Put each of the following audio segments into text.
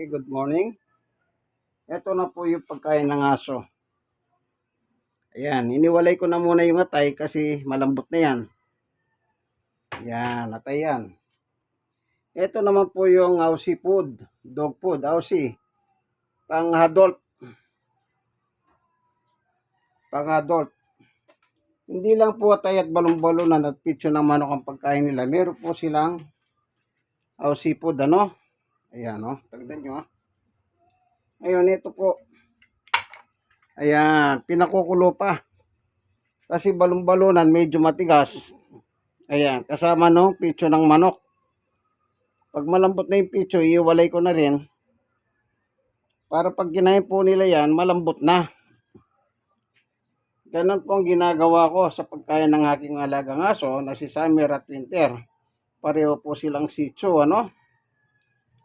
Okay, good morning. Ito na po yung pagkain ng aso. Ayan, iniwalay ko na muna yung atay kasi malambot na yan. Yan, atay yan. Ito naman po yung Aussie food, dog food, Aussie. Pang adult. Pang adult. Hindi lang po atay at balon-balonan at pitso ng manok ang pagkain nila. Meron po silang Aussie food, ano? Ayan, oh. Tagdan nyo, ah. Ayun, ito po. Ayan, pinakukulo pa. Kasi balon-balonan, medyo matigas. Ayan, kasama no, pitso ng manok. Pag malambot na yung pitso, iiwalay ko na rin. Para pag ginahin po nila yan, malambot na. Ganon po ang ginagawa ko sa pagkain ng aking alagang aso na si Summer at Winter. Pareho po silang sitso, ano?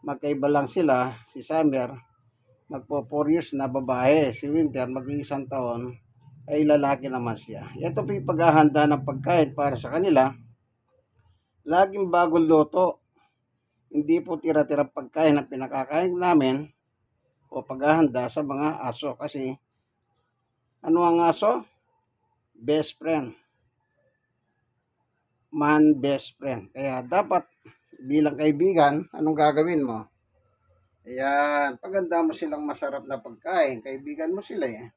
Magkaiba lang sila, si Summer, magpo 4 years na babae. Si Winter, mag-iisang taon, ay lalaki naman siya. Ito po yung paghahanda ng pagkain para sa kanila. Laging bagong luto. Hindi po tira-tira pagkain ang pinakakain namin o paghahanda sa mga aso. Kasi, ano ang aso? Best friend. Man best friend. Kaya dapat bilang kaibigan, anong gagawin mo? Ayan, paganda mo silang masarap na pagkain, kaibigan mo sila eh.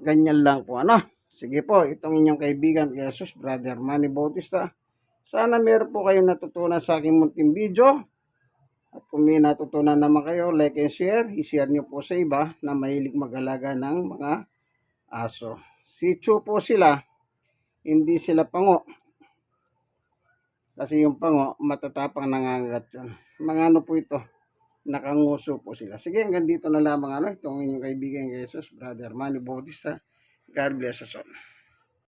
Ganyan lang po, ano? Sige po, itong inyong kaibigan, Jesus, Brother Manny Bautista. Sana meron po kayong natutunan sa aking munting video. At kung may natutunan naman kayo, like and share, i-share nyo po sa iba na mahilig mag-alaga ng mga aso. Si Chu po sila, hindi sila pango. Kasi yung pango, matatapang nangangagat yun. Mga ano po ito, nakanguso po sila. Sige, hanggang dito na lamang ano, itong inyong kaibigan Jesus, Brother Manny Bautista. God bless us all.